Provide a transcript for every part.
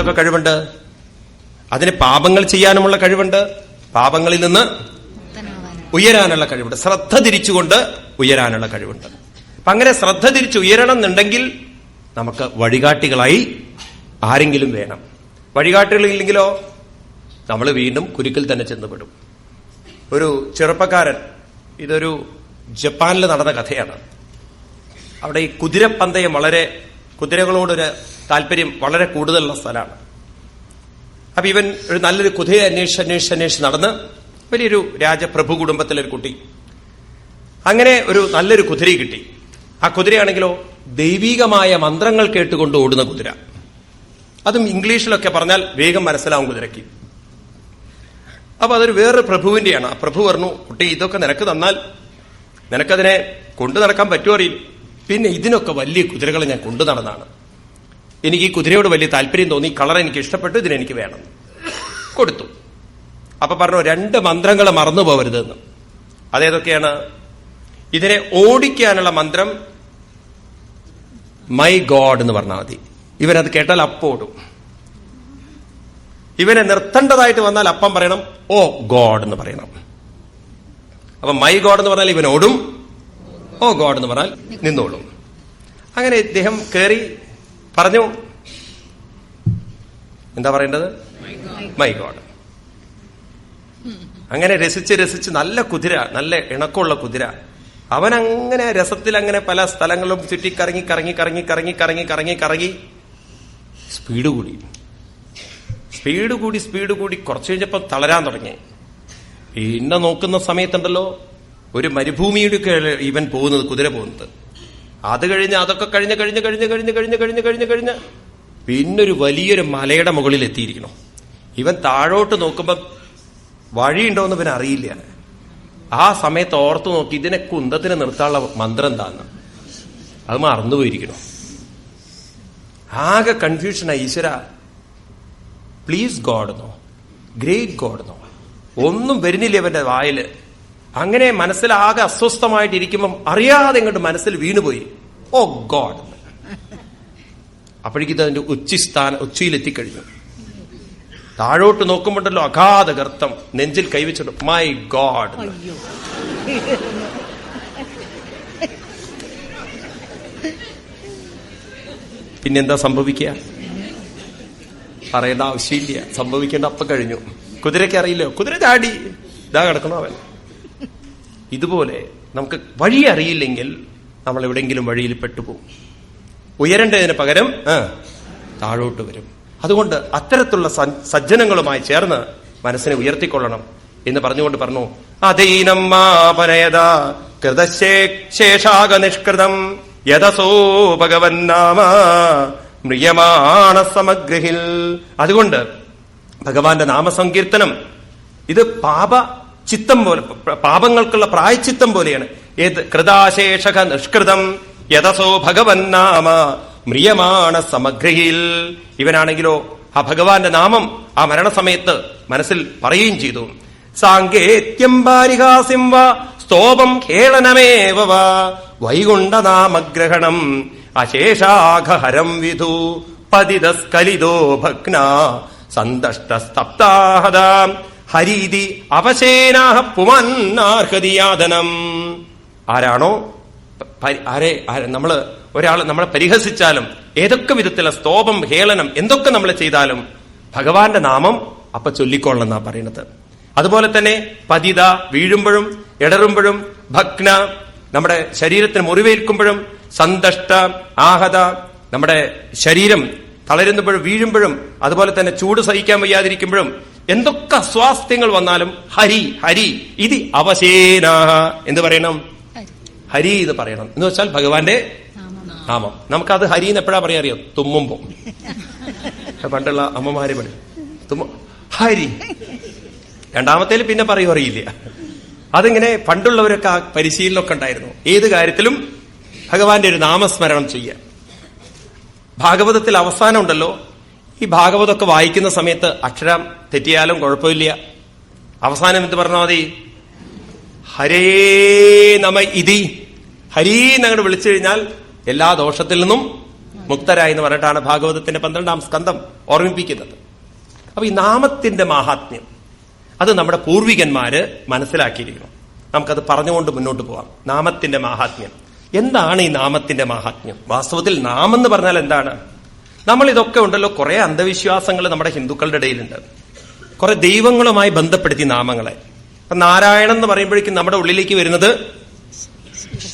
എന്തൊക്കെ കഴിവുണ്ട്? അതിന് പാപങ്ങൾ ചെയ്യാനുമുള്ള കഴിവുണ്ട്. പാപങ്ങളിൽ നിന്ന് ഉയരാനുള്ള കഴിവുണ്ട്. ശ്രദ്ധ തിരിച്ചുകൊണ്ട് ഉയരാനുള്ള കഴിവുണ്ട്. അപ്പൊ അങ്ങനെ ശ്രദ്ധ തിരിച്ച് ഉയരണം എന്നുണ്ടെങ്കിൽ നമുക്ക് വഴികാട്ടികളായി ആരെങ്കിലും വേണം. വഴികാട്ടികളില്ലെങ്കിലോ നമ്മൾ വീണ്ടും കുരുക്കിൽ തന്നെ ചെന്നുപെടും. ഒരു ചെറുപ്പക്കാരൻ ഇതൊരു ജപ്പാനിൽ നടന്ന കഥയാണ്. അവിടെ ഈ കുതിരപ്പന്തയം വളരെ കുതിരകളോടൊരു താല്പര്യം വളരെ കൂടുതലുള്ള സ്ഥലമാണ്. അപ്പൊ ഇവൻ ഒരു നല്ലൊരു കുതിരയെ അന്വേഷിച്ച് അന്വേഷിച്ച് അന്വേഷിച്ച് നടന്ന് വലിയൊരു രാജപ്രഭു കുടുംബത്തിലെ ഒരു കുട്ടി. അങ്ങനെ ഒരു നല്ലൊരു കുതിര കിട്ടി. ആ കുതിരയാണെങ്കിലോ ദൈവീകമായ മന്ത്രങ്ങൾ കേട്ടുകൊണ്ട് ഓടുന്ന കുതിര. അതും ഇംഗ്ലീഷിലൊക്കെ പറഞ്ഞാൽ വേഗം മനസ്സിലാവും കുതിരയ്ക്ക്. അപ്പൊ അതൊരു വേറൊരു പ്രഭുവിന്റെയാണ്. ആ പ്രഭു പറഞ്ഞു കുട്ടി ഇതൊക്കെ നിനക്ക് തന്നാൽ നിനക്കതിനെ കൊണ്ടു നടക്കാൻ പറ്റുമോ പിന്നെ ഇതിനൊക്കെ വലിയ കുതിരകളെ ഞാൻ കൊണ്ടു നടന്നാണ് എനിക്ക് ഈ കുതിരയോട് വലിയ താല്പര്യം തോന്നി. കളർ എനിക്ക് ഇഷ്ടപ്പെട്ടു. ഇതിനെനിക്ക് വേണം. കൊടുത്തു. അപ്പൊ പറഞ്ഞു രണ്ട് മന്ത്രങ്ങൾ മറന്നു പോകരുതെന്ന് അതേതൊക്കെയാണ്? ഇതിനെ ഓടിക്കാനുള്ള മന്ത്രം മൈ ഗോഡ് എന്ന് പറഞ്ഞാൽ മതി. ഇവനത് കേട്ടാൽ അപ്പോടും ഇവനെ നിർത്തേണ്ടതായിട്ട് വന്നാൽ അപ്പം പറയണം ഓ ഗോഡ് എന്ന് പറയണം. അപ്പൊ മൈ ഗോഡ് എന്ന് പറഞ്ഞാൽ ഇവനോടും ഓ ഗോഡ് എന്ന് പറഞ്ഞാൽ നിന്നോളും. അങ്ങനെ ഇദ്ദേഹം കയറി പറഞ്ഞു. എന്താ പറയേണ്ടത്? മൈ ഗോഡ് അങ്ങനെ രസിച്ച് രസിച്ച് നല്ല കുതിര നല്ല ഇണക്കമുള്ള കുതിര. അവൻ അങ്ങനെ രസത്തിൽ അങ്ങനെ പല സ്ഥലങ്ങളും ചുറ്റി കറങ്ങി കറങ്ങി കറങ്ങി കറങ്ങി കറങ്ങി കറങ്ങി. കറങ്ങി സ്പീഡ് കൂടി. സ്പീഡ് കൂടി സ്പീഡ് കൂടി കുറച്ച് കഴിഞ്ഞപ്പോൾ തളരാൻ തുടങ്ങി. പിന്നെ നോക്കുന്ന സമയത്തുണ്ടല്ലോ ഒരു മരുഭൂമിയുടെ ഇവൻ പോകുന്നത് കുതിര പോകുന്നത്. അത് കഴിഞ്ഞ് അതൊക്കെ കഴിഞ്ഞ് കഴിഞ്ഞ് കഴിഞ്ഞ് കഴിഞ്ഞ് കഴിഞ്ഞ് കഴിഞ്ഞ് കഴിഞ്ഞ് കഴിഞ്ഞ് പിന്നൊരു വലിയൊരു മലയുടെ മുകളിൽ എത്തിയിരിക്കണം. ഇവൻ താഴോട്ട് നോക്കുമ്പോ വഴിയുണ്ടോന്ന് ഇവൻ അറിയില്ല. ആ സമയത്ത് ഓർത്തു നോക്കി ഇതിനെ കുന്തത്തിന് നിർത്താനുള്ള മന്ത്രം എന്താന്ന്. അത് മറന്നുപോയിരിക്കണം ആകെ കൺഫ്യൂഷനായി Eshwara. Please god no great god no ഒന്നും വരുന്നില്ല ഇവന്റെ വായിൽ. അങ്ങനെ മനസ്സിലാകെ അസ്വസ്ഥമായിട്ടിരിക്കുമ്പം അറിയാതെ ഇങ്ങോട്ട് മനസ്സിൽ വീണുപോയി. ഓ ഗോഡ്. അപ്പോഴേക്കിത് അതിന്റെ ഉച്ചിസ്ഥാന ഉച്ചയിലെത്തിക്കഴിഞ്ഞു. താഴോട്ട് നോക്കുമ്പോണ്ടല്ലോ അഗാധ ഗർത്തം. നെഞ്ചിൽ കൈവച്ചിട്ട് മൈ ഗോഡ് പിന്നെന്താ സംഭവിക്കുക? പറയേണ്ട ആവശ്യമില്ല. സംഭവിക്കേണ്ട അപ്പൊ കഴിഞ്ഞു. കുതിരയ്ക്ക് അറിയില്ലോ കുതിര ചാടി. ഇതാ കിടക്കണോ അവൻ? ഇതുപോലെ നമുക്ക് വഴി അറിയില്ലെങ്കിൽ നമ്മൾ എവിടെയെങ്കിലും വഴിയിൽ പെട്ടുപോകും ഉയരേണ്ടതിന് പകരം താഴോട്ട് വരും. അതുകൊണ്ട് അത്തരത്തിലുള്ള സജ്ജനങ്ങളുമായി ചേർന്ന് മനസ്സിനെ ഉയർത്തിക്കൊള്ളണം എന്ന് പറഞ്ഞുകൊണ്ട് പറഞ്ഞു അതീനം മാപനയത കൃതശേഷാക നിഷ്കൃതം യഥസോ ഭഗവന്നാമ മ്രിയമാണ സമഗ്രഹിൽ അതുകൊണ്ട് ഭഗവാന്റെ നാമസങ്കീർത്തനം ഇത് പാപ ചിത്തം പോലെ പാപങ്ങൾക്കുള്ള പ്രായച്ചിത്തം പോലെയാണ്. ഏത്? കൃതാശേഷക നിഷ്കൃതം. യഥസോ ഭഗവൻ നാമ. മ്രിയമാണ സമഗ്രഹിൽ ഇവനാണെങ്കിലോ ആ ഭഗവാന്റെ നാമം ആ മരണസമയത്ത് മനസ്സിൽ പറയുകയും ചെയ്തു. സാങ്കേത്യം പാരിഹാസ്യം വ. സ്തോപം കേളനമേവ വാ. വൈകുണ്ഠനാമഗ്രഹണം. അശേഷാഘഹരം വിധു. പതിതസ്കലിതോ ഭഗ്ന. സന്തഷ്ടസ്തപ്താഹത. ഹരീതി അവശേനാഹ പുമന്നാർഹതിയാതനം ആരാണോ? ആരെ- നമ്മൾ ഒരാൾ നമ്മളെ പരിഹസിച്ചാലും ഏതൊക്കെ വിധത്തിലുള്ള സ്തോപം ഹേളനം എന്തൊക്കെ നമ്മൾ ചെയ്താലും ഭഗവാന്റെ നാമം അപ്പൊ ചൊല്ലിക്കൊള്ളെന്നാ പറയുന്നത് അതുപോലെ തന്നെ പതിത വീഴുമ്പോഴും ഇടറുമ്പോഴും ഭഗ്ന നമ്മുടെ ശരീരത്തിന് മുറിവേൽക്കുമ്പോഴും സന്തഷ്ട ആഹത നമ്മുടെ ശരീരം തളരുമ്പോഴും വീഴുമ്പോഴും അതുപോലെ തന്നെ ചൂട് സഹിക്കാൻ വയ്യാതിരിക്കുമ്പോഴും എന്തൊക്കെ അസ്വാസ്ഥ്യങ്ങൾ വന്നാലും ഹരി ഹരി ഇത് അവശേനാഹ എന്ന് പറയണം? ഹരി എന്ന് പറയണം. എന്ന് വെച്ചാൽ ഭഗവാന്റെ നാമം. നമുക്കത് ഹരി എന്ന് എപ്പോഴാ പറയാ അറിയാം? തുമ്മുമ്പോ. പണ്ടുള്ള അമ്മമാരെ പറയും. തുമ്മ ഹരി. രണ്ടാമത്തേൽ പിന്നെ പറയൂ അറിയില്ല. അതിങ്ങനെ പണ്ടുള്ളവരൊക്കെ ആ പരിശീലനമൊക്കെ ഉണ്ടായിരുന്നു. ഏത് കാര്യത്തിലും ഭഗവാന്റെ ഒരു നാമസ്മരണം ചെയ്യുക ഭാഗവതത്തിൽ അവസാനം ഉണ്ടല്ലോ ഈ ഭാഗവതമൊക്കെ വായിക്കുന്ന സമയത്ത് അക്ഷരം തെറ്റിയാലും കുഴപ്പമില്ല. അവസാനം എന്ത് പറഞ്ഞാൽ മതി? ഹരേ നമ ഇതി. ഹരീ എന്നങ്ങോട്ട് വിളിച്ചു കഴിഞ്ഞാൽ എല്ലാ ദോഷത്തിൽ നിന്നും മുക്തരായി എന്ന് പറഞ്ഞിട്ടാണ് ഭാഗവതത്തിന്റെ പന്ത്രണ്ടാം സ്കന്ധം ഓർമ്മിപ്പിക്കുന്നത്. അപ്പൊ ഈ നാമത്തിന്റെ മാഹാത്മ്യം അത് നമ്മുടെ പൂർവികന്മാര് മനസ്സിലാക്കിയിരിക്കണം നമുക്കത് പറഞ്ഞുകൊണ്ട് മുന്നോട്ട് പോവാം. നാമത്തിന്റെ മാഹാത്മ്യം. എന്താണ് ഈ നാമത്തിന്റെ മാഹാത്മ്യം? വാസ്തവത്തിൽ നാമെന്ന് പറഞ്ഞാൽ എന്താണ്? നമ്മൾ ഇതൊക്കെ ഉണ്ടല്ലോ കുറെ അന്ധവിശ്വാസങ്ങൾ നമ്മുടെ ഹിന്ദുക്കളുടെ ഇടയിലുണ്ട്. കുറെ ദൈവങ്ങളുമായി ബന്ധപ്പെടുത്തി നാമങ്ങളെ. അപ്പൊ നാരായണൻ എന്ന് പറയുമ്പോഴേക്കും നമ്മുടെ ഉള്ളിലേക്ക് വരുന്നത്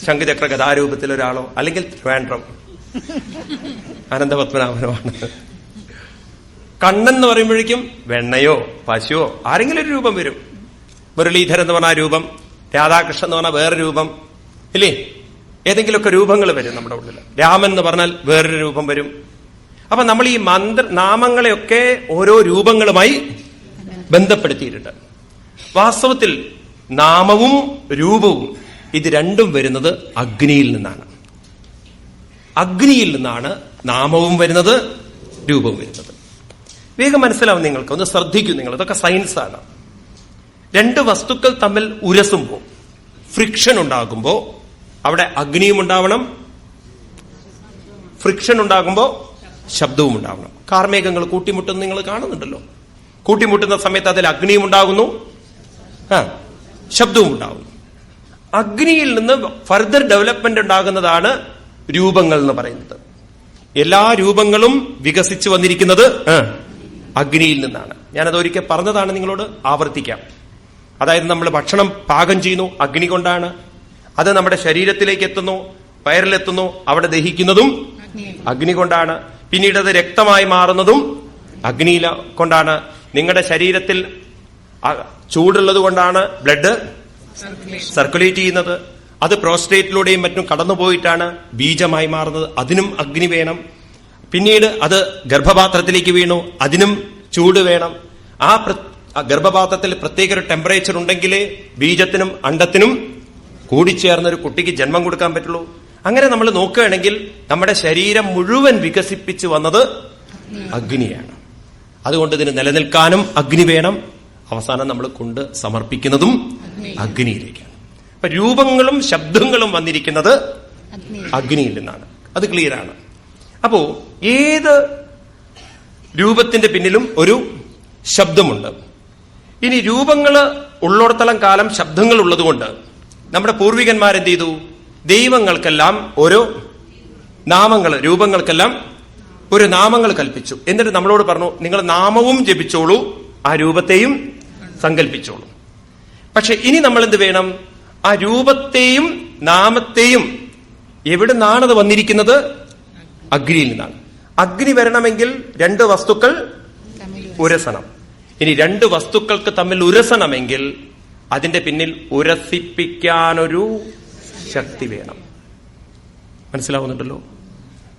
ശംഖചക്ര കഥാരൂപത്തിൽ ഒരാളോ അല്ലെങ്കിൽ ട്രിവാൻഡ്രം അനന്തപത്മനാഭനുമാണ്. കണ്ണൻ എന്ന് പറയുമ്പോഴേക്കും വെണ്ണയോ പശുവോ ആരെങ്കിലും ഒരു രൂപം വരും. മുരളീധരൻ എന്ന് പറഞ്ഞ രൂപം രാധാകൃഷ്ണൻ എന്ന് പറഞ്ഞ വേറെ രൂപം ഇല്ലേ? ഏതെങ്കിലുമൊക്കെ രൂപങ്ങൾ വരും നമ്മുടെ ഉള്ളിൽ രാമൻ എന്ന് പറഞ്ഞാൽ വേറൊരു രൂപം വരും. അപ്പൊ നമ്മൾ ഈ മന്ത്ര നാമങ്ങളെയൊക്കെ ഓരോ രൂപങ്ങളുമായി ബന്ധപ്പെടുത്തിയിട്ടുണ്ട്. വാസ്തവത്തിൽ നാമവും രൂപവും ഇത് രണ്ടും വരുന്നത് അഗ്നിയിൽ നിന്നാണ്. അഗ്നിയിൽ നിന്നാണ് നാമവും വരുന്നത് രൂപവും വരുന്നത്. വേഗം മനസ്സിലാവും നിങ്ങൾക്ക് ഒന്ന് ശ്രദ്ധിക്കും നിങ്ങൾ ഇതൊക്കെ സയൻസാണ് രണ്ട് വസ്തുക്കൾ തമ്മിൽ ഉരസുമ്പോൾ ഫ്രിക്ഷൻ ഉണ്ടാകുമ്പോൾ അവിടെ അഗ്നിയും ഉണ്ടാവണം. ഫ്രിക്ഷൻ ഉണ്ടാകുമ്പോൾ ശബ്ദവും ഉണ്ടാവണം. കാർമേഘങ്ങൾ കൂട്ടിമുട്ടുന്ന നിങ്ങൾ കാണുന്നുണ്ടല്ലോ. കൂട്ടിമുട്ടുന്ന സമയത്ത് അതിൽ അഗ്നിയും ഉണ്ടാകുന്നു. ആ ശബ്ദവും ഉണ്ടാകുന്നു. അഗ്നിയിൽ നിന്ന് ഫർദർ ഡെവലപ്മെന്റ് ഉണ്ടാകുന്നതാണ് രൂപങ്ങൾ എന്ന് പറയുന്നത്. എല്ലാ രൂപങ്ങളും വികസിച്ചു വന്നിരിക്കുന്നത് അഗ്നിയിൽ നിന്നാണ്. ഞാനത് ഒരിക്കൽ പറഞ്ഞതാണ് നിങ്ങളോട് ആവർത്തിക്കാം. അതായത് നമ്മൾ ഭക്ഷണം പാകം ചെയ്യുന്നു അഗ്നി കൊണ്ടാണ്. അത് നമ്മുടെ ശരീരത്തിലേക്ക് എത്തുന്നു വയറിലെത്തുന്നു അവിടെ ദഹിക്കുന്നതും അഗ്നി കൊണ്ടാണ്. പിന്നീട് അത് രക്തമായി മാറുന്നതും അഗ്നിയില കൊണ്ടാണ് നിങ്ങളുടെ ശരീരത്തിൽ ചൂടുള്ളത് കൊണ്ടാണ് ബ്ലഡ് സർക്കുലേറ്റ് ചെയ്യുന്നത്. അത് പ്രോസ്റ്റേറ്റിലൂടെയും മറ്റും കടന്നുപോയിട്ടാണ് ബീജമായി മാറുന്നത്. അതിനും അഗ്നി വേണം. പിന്നീട് അത് ഗർഭപാത്രത്തിലേക്ക് വീണു. അതിനും ചൂട് വേണം. ആ ഗർഭപാത്രത്തിൽ പ്രത്യേക ഒരു ടെമ്പറേച്ചർ ഉണ്ടെങ്കിലേ ബീജത്തിനും അണ്ടത്തിനും കൂടിച്ചേർന്ന ഒരു കുട്ടിക്ക് ജന്മം കൊടുക്കാൻ പറ്റുള്ളൂ. അങ്ങനെ നമ്മൾ നോക്കുകയാണെങ്കിൽ നമ്മുടെ ശരീരം മുഴുവൻ വികസിപ്പിച്ചു വന്നത് അഗ്നിയാണ്. അതുകൊണ്ട് ഇതിന് നിലനിൽക്കാനും അഗ്നി വേണം. അവസാനം നമ്മൾ കൊണ്ട് സമർപ്പിക്കുന്നതും അഗ്നിയിലേക്കാണ്. അപ്പൊ രൂപങ്ങളും ശബ്ദങ്ങളും വന്നിരിക്കുന്നത് അഗ്നിയിൽ നിന്നാണ്. അത് ക്ലിയർ ആണ്. അപ്പോ ഏത് രൂപത്തിന്റെ പിന്നിലും ഒരു ശബ്ദമുണ്ട്. ഇനി രൂപങ്ങൾ ഉള്ളിടത്തോളം കാലം ശബ്ദങ്ങൾ ഉള്ളതുകൊണ്ട് നമ്മുടെ പൂർവികന്മാരെന്ത് ചെയ്തു? ദൈവങ്ങൾക്കെല്ലാം ഓരോ നാമങ്ങൾ രൂപങ്ങൾക്കെല്ലാം ഒരു നാമങ്ങൾ കൽപ്പിച്ചു. എന്നിട്ട് നമ്മളോട് പറഞ്ഞു നിങ്ങൾ നാമവും ജപിച്ചോളൂ ആ രൂപത്തെയും സങ്കല്പിച്ചോളൂ പക്ഷെ ഇനി നമ്മൾ എന്ത് വേണം? ആ രൂപത്തെയും നാമത്തെയും എവിടെ നിന്നാണത് വന്നിരിക്കുന്നത്? അഗ്നിയിൽ നിന്നാണ്. അഗ്നി വരണമെങ്കിൽ രണ്ട് വസ്തുക്കൾ ഉരസണം. ഇനി രണ്ട് വസ്തുക്കൾക്ക് തമ്മിൽ ഉരസണമെങ്കിൽ അതിന്റെ പിന്നിൽ ഉരസിപ്പിക്കാനൊരു ശക്തി വേണം. മനസ്സിലാവുന്നുണ്ടല്ലോ?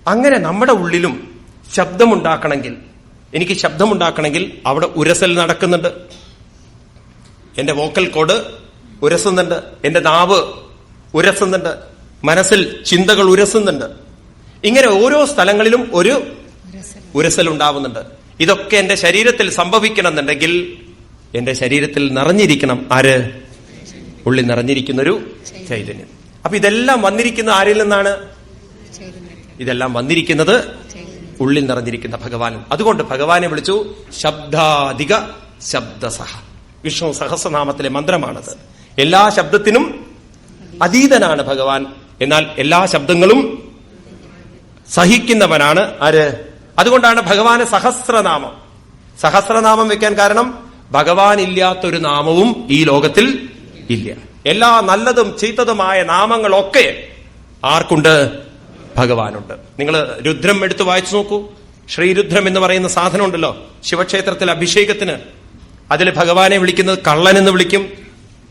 അങ്ങനെ നമ്മുടെ ഉള്ളിലും ശബ്ദമുണ്ടാക്കണമെങ്കിൽ എനിക്ക് ശബ്ദമുണ്ടാക്കണമെങ്കിൽ അവിടെ ഉരസൽ നടക്കുന്നുണ്ട്. എന്റെ വോക്കൽ കോഡ് ഉരസുന്നുണ്ട്. എന്റെ നാവ് ഉരസുന്നുണ്ട്. മനസ്സിൽ ചിന്തകൾ ഉരസുന്നുണ്ട്. ഇങ്ങനെ ഓരോ സ്ഥലങ്ങളിലും ഒരു ഉരസൽ ഉണ്ടാവുന്നുണ്ട് ഇതൊക്കെ എന്റെ ശരീരത്തിൽ സംഭവിക്കണമെന്നുണ്ടെങ്കിൽ എന്റെ ശരീരത്തിൽ നിറഞ്ഞിരിക്കണം. ആര്? ഉള്ളിൽ നിറഞ്ഞിരിക്കുന്നൊരു ചൈതന്യം. അപ്പൊ ഇതെല്ലാം വന്നിരിക്കുന്ന ആരിൽ നിന്നാണ്? ഇതെല്ലാം വന്നിരിക്കുന്നത് ഉള്ളിൽ നിറഞ്ഞിരിക്കുന്ന ഭഗവാൻ അതുകൊണ്ട് ഭഗവാനെ വിളിച്ചു ശബ്ദാധിക ശബ്ദസഹ. വിഷ്ണു സഹസ്രനാമത്തിലെ മന്ത്രമാണത്. എല്ലാ ശബ്ദത്തിനും അതീതനാണ് ഭഗവാൻ. എന്നാൽ എല്ലാ ശബ്ദങ്ങളും സഹിക്കുന്നവനാണ് ആര്? അതുകൊണ്ടാണ് ഭഗവാന് സഹസ്രനാമം. സഹസ്രനാമം വെക്കാൻ കാരണം ഭഗവാൻ ഇല്ലാത്തൊരു നാമവും ഈ ലോകത്തിൽ ഇല്ല. എല്ലാ നല്ലതും ചീത്തതുമായ നാമങ്ങളൊക്കെ ആർക്കുണ്ട്? ഭഗവാനുണ്ട്. നിങ്ങൾ രുദ്രം എടുത്തു വായിച്ചു നോക്കൂ. ശ്രീരുദ്രം എന്ന് പറയുന്ന സാധനം ഉണ്ടല്ലോ ശിവക്ഷേത്രത്തിൽ അഭിഷേകത്തിന്. അതിൽ ഭഗവാനെ വിളിക്കുന്നത് കള്ളൻ എന്ന് വിളിക്കും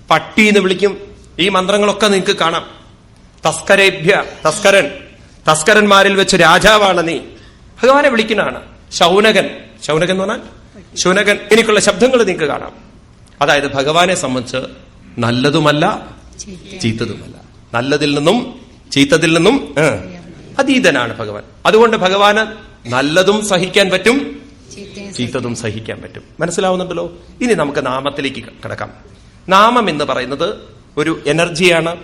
പട്ടി എന്ന് വിളിക്കും. ഈ മന്ത്രങ്ങളൊക്കെ നിങ്ങൾക്ക് കാണാം. തസ്കരേഭ്യ തസ്കരൻ. തസ്കരന്മാരിൽ വെച്ച് രാജാവാണ് നീ. ഭഗവാനെ വിളിക്കുന്നതാണ്. ശൗനകൻ. ശൗനകൻ എന്ന് പറഞ്ഞാൽ ശൗനകൻ. എനിക്കുള്ള ശബ്ദങ്ങൾ നിങ്ങൾക്ക് കാണാം. അതായത് ഭഗവാനെ സംബന്ധിച്ച് നല്ലതുമല്ല ചീത്തതുമല്ല. നല്ലതിൽ നിന്നും ചീത്തതിൽ നിന്നും അതീതനാണ് ഭഗവാൻ. അതുകൊണ്ട് ഭഗവാന് നല്ലതും സഹിക്കാൻ പറ്റും ചീത്തതും സഹിക്കാൻ പറ്റും. മനസ്സിലാവുന്നുണ്ടല്ലോ? ഇനി നമുക്ക് നാമത്തിലേക്ക് കിടക്കാം. നാമം എന്ന് പറയുന്നത് ഒരു എനർജിയാണ്.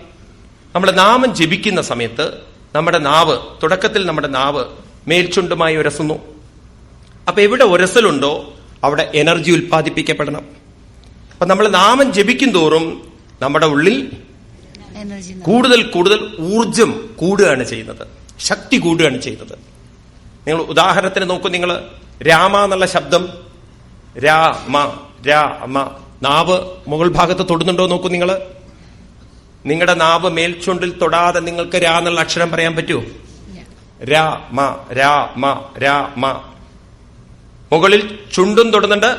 നമ്മൾ നാമം ജപിക്കുന്ന സമയത്ത് നമ്മുടെ നാവ് തുടക്കത്തിൽ നമ്മുടെ നാവ് മേൽച്ചുണ്ടുമായി ഉരസുന്നു. അപ്പൊ എവിടെ ഉരസലുണ്ടോ അവിടെ എനർജി ഉൽപ്പാദിപ്പിക്കപ്പെടണം. അപ്പൊ നമ്മൾ നാമം ജപിക്കും തോറും നമ്മുടെ ഉള്ളിൽ കൂടുതൽ കൂടുതൽ ഊർജം കൂടുകയാണ് ചെയ്യുന്നത്. ശക്തി കൂടുകയാണ് ചെയ്യുന്നത്. നിങ്ങൾ ഉദാഹരണത്തിന് നോക്കൂ നിങ്ങൾ രാമ എന്നുള്ള ശബ്ദം രാമ രാമ നാവ് മുകൾ ഭാഗത്ത് തൊടുന്നുണ്ടോ നോക്കൂ നിങ്ങൾ. നിങ്ങളുടെ നാവ് മേൽച്ചുണ്ടിൽ തൊടാതെ നിങ്ങൾക്ക് രാ എന്നുള്ള അക്ഷരം പറയാൻ പറ്റുമോ? രാമ രാമ രാമ. മുകളിൽ ചുണ്ടും തൊടുന്നുണ്ട്.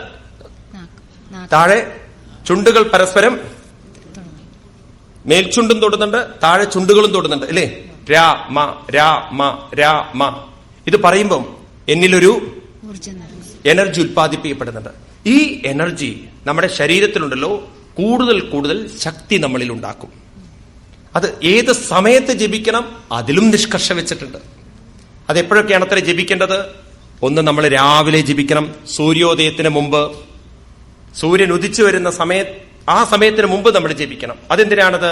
താഴെ ചുണ്ടുകൾ പരസ്പരം മേൽചുണ്ടും തൊടുന്നുണ്ട് താഴെ ചുണ്ടുകളും തൊടുന്നുണ്ട് അല്ലേ? രാ മ രാ മ രാ മ. ഇത് പറയുമ്പം എന്നിലൊരു എനർജി ഉൽപ്പാദിപ്പിക്കപ്പെടുന്നുണ്ട്. ഈ എനർജി നമ്മുടെ ശരീരത്തിലുണ്ടല്ലോ കൂടുതൽ കൂടുതൽ ശക്തി നമ്മളിൽ ഉണ്ടാക്കും. അത് ഏത് സമയത്ത് ജപിക്കണം അതിലും നിഷ്കർഷ വെച്ചിട്ടുണ്ട്. അത് എപ്പോഴൊക്കെയാണ് അത്ര ജപിക്കേണ്ടത്? ഒന്ന് നമ്മൾ രാവിലെ ജപിക്കണം സൂര്യോദയത്തിന് മുമ്പ് സൂര്യൻ ഉദിച്ചു വരുന്ന സമയ ആ സമയത്തിന് മുമ്പ് നമ്മൾ ജപിക്കണം. അതെന്തിനാണത്?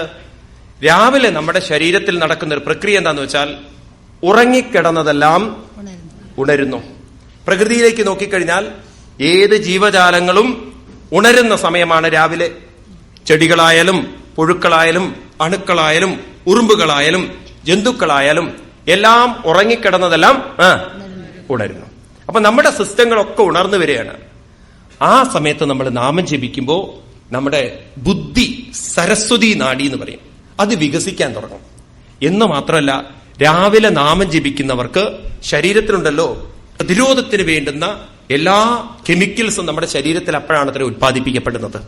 രാവിലെ നമ്മുടെ ശരീരത്തിൽ നടക്കുന്ന ഒരു പ്രക്രിയ എന്താന്ന് വെച്ചാൽ ഉറങ്ങിക്കിടന്നതെല്ലാം ഉണരുന്നു. പ്രകൃതിയിലേക്ക് നോക്കിക്കഴിഞ്ഞാൽ ഏത് ജീവജാലങ്ങളും ഉണരുന്ന സമയമാണ് രാവിലെ. ചെടികളായാലും പുഴുക്കളായാലും അണുക്കളായാലും ഉറുമ്പുകളായാലും ജന്തുക്കളായാലും എല്ലാം ഉറങ്ങിക്കിടന്നതെല്ലാം ഉണരുന്നു. അപ്പൊ നമ്മുടെ സിസ്റ്റങ്ങളൊക്കെ ഉണർന്നു വരികയാണ്. ആ സമയത്ത് നമ്മൾ നാമം ജപിക്കുമ്പോൾ നമ്മുടെ ബുദ്ധി സരസ്വതി നാടി എന്ന് പറയും. അത് വികസിക്കാൻ തുടങ്ങും. എന്ന് മാത്രമല്ല രാവിലെ നാമം ജപിക്കുന്നവർക്ക് ശരീരത്തിലുണ്ടല്ലോ പ്രതിരോധത്തിന് വേണ്ടുന്ന എല്ലാ കെമിക്കൽസും നമ്മുടെ ശരീരത്തിൽ അപ്പോഴാണ് അത്ര ഉത്പാദിപ്പിക്കപ്പെടുന്നത്.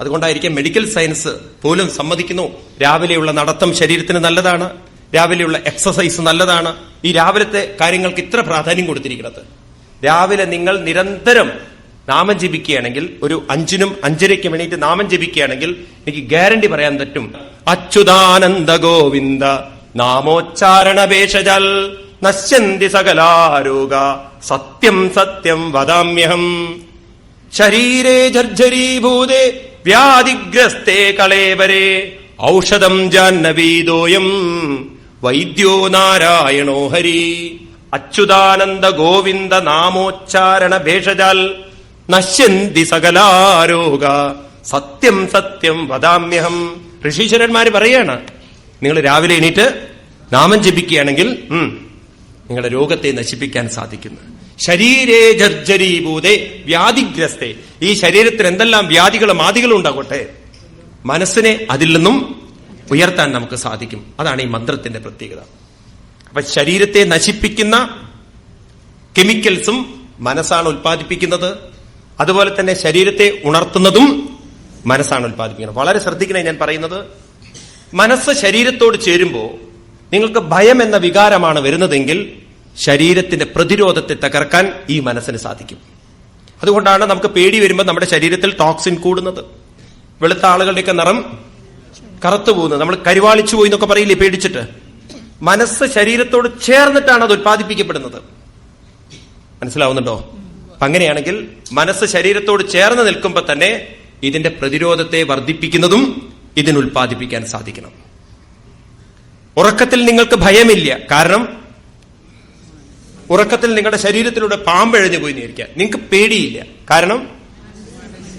അതുകൊണ്ടായിരിക്കും മെഡിക്കൽ സയൻസ് പോലും സമ്മതിക്കുന്നു രാവിലെയുള്ള നടത്തം ശരീരത്തിന് നല്ലതാണ് രാവിലെയുള്ള എക്സസൈസ് നല്ലതാണ് ഈ രാവിലത്തെ കാര്യങ്ങൾക്ക് ഇത്ര പ്രാധാന്യം കൊടുത്തിരിക്കുന്നത്. രാവിലെ നിങ്ങൾ നിരന്തരം നാമം ജപിക്കുകയാണെങ്കിൽ ഒരു അഞ്ചിനും അഞ്ചരയ്ക്കും എണീറ്റ് നാമം ജപിക്കുകയാണെങ്കിൽ എനിക്ക് ഗ്യാരണ്ടി പറയാൻ പറ്റും. അച്യുതാനന്ദ ഗോവിന്ദ നാമോച്ചാരണ ഭേഷജൽ നശ്യന്തി സകലാരോഗ സത്യം സത്യം വദാമ്യഹം. ശരീരേ ജർജരീഭൂതേ വ്യാധിഗ്രസ്തേ കളേവരേ ഔഷധം ജാഹ്നവീതോയം വൈദ്യോ നാരായണോ ഹരി. അച്യുതാനന്ദ ഗോവിന്ദ നാമോച്ചാരണ ഭേഷജാൽ നശ്യന്തി സകലാരോഗ. സത്യം സത്യം വദാമ്യഹം. ഋഷീശ്വരന്മാര് പറയാണ് നിങ്ങൾ രാവിലെ എണീറ്റ് നാമം ജപിക്കുകയാണെങ്കിൽ നിങ്ങളുടെ രോഗത്തെ നശിപ്പിക്കാൻ സാധിക്കുന്നു. ശരീരേ ജർജരീഭൂതേ വ്യാധിഗ്രസ്തേ. ഈ ശരീരത്തിൽ എന്തെല്ലാം വ്യാധികളും ആദികളും ഉണ്ടാകട്ടെ. മനസ്സിനെ അതിൽ നിന്നും ഉയർത്താൻ നമുക്ക് സാധിക്കും. അതാണ് ഈ മന്ത്രത്തിന്റെ പ്രത്യേകത. അപ്പൊ ശരീരത്തെ നശിപ്പിക്കുന്ന കെമിക്കൽസും മനസ്സാണ് ഉൽപ്പാദിപ്പിക്കുന്നത്. അതുപോലെ തന്നെ ശരീരത്തെ ഉണർത്തുന്നതും മനസ്സാണ് ഉൽപ്പാദിപ്പിക്കുന്നത്. വളരെ ശ്രദ്ധിക്കണേ ഞാൻ പറയുന്നത്. മനസ്സ് ശരീരത്തോട് ചേരുമ്പോൾ നിങ്ങൾക്ക് ഭയം എന്ന വികാരമാണ് വരുന്നതെങ്കിൽ ശരീരത്തിന്റെ പ്രതിരോധത്തെ തകർക്കാൻ ഈ മനസ്സിന് സാധിക്കും. അതുകൊണ്ടാണ് നമുക്ക് പേടി വരുമ്പോൾ നമ്മുടെ ശരീരത്തിൽ ടോക്സിൻ കൂടുന്നത്. വെളുത്ത ആളുകളുടെയൊക്കെ നിറം കറുത്തു പോകുന്നത്. നമ്മൾ കരുവാളിച്ചു പോയി എന്നൊക്കെ പറയില്ലേ പേടിച്ചിട്ട്? മനസ്സ് ശരീരത്തോട് ചേർന്നിട്ടാണ് അത് ഉത്പാദിപ്പിക്കപ്പെടുന്നത് മനസ്സിലാവുന്നുണ്ടോ? അങ്ങനെയാണെങ്കിൽ മനസ്സ് ശരീരത്തോട് ചേർന്ന് നിൽക്കുമ്പോൾ തന്നെ ഇതിന്റെ പ്രതിരോധത്തെ വർദ്ധിപ്പിക്കുന്നതും ഇതിന് ഉൽപ്പാദിപ്പിക്കാൻ സാധിക്കണം. ഉറക്കത്തിൽ നിങ്ങൾക്ക് ഭയമില്ല. കാരണം ഉറക്കത്തിൽ നിങ്ങളുടെ ശരീരത്തിലൂടെ പാമ്പെഴിഞ്ഞു പോയി നിൽക്കുക നിങ്ങൾക്ക് പേടിയില്ല. കാരണം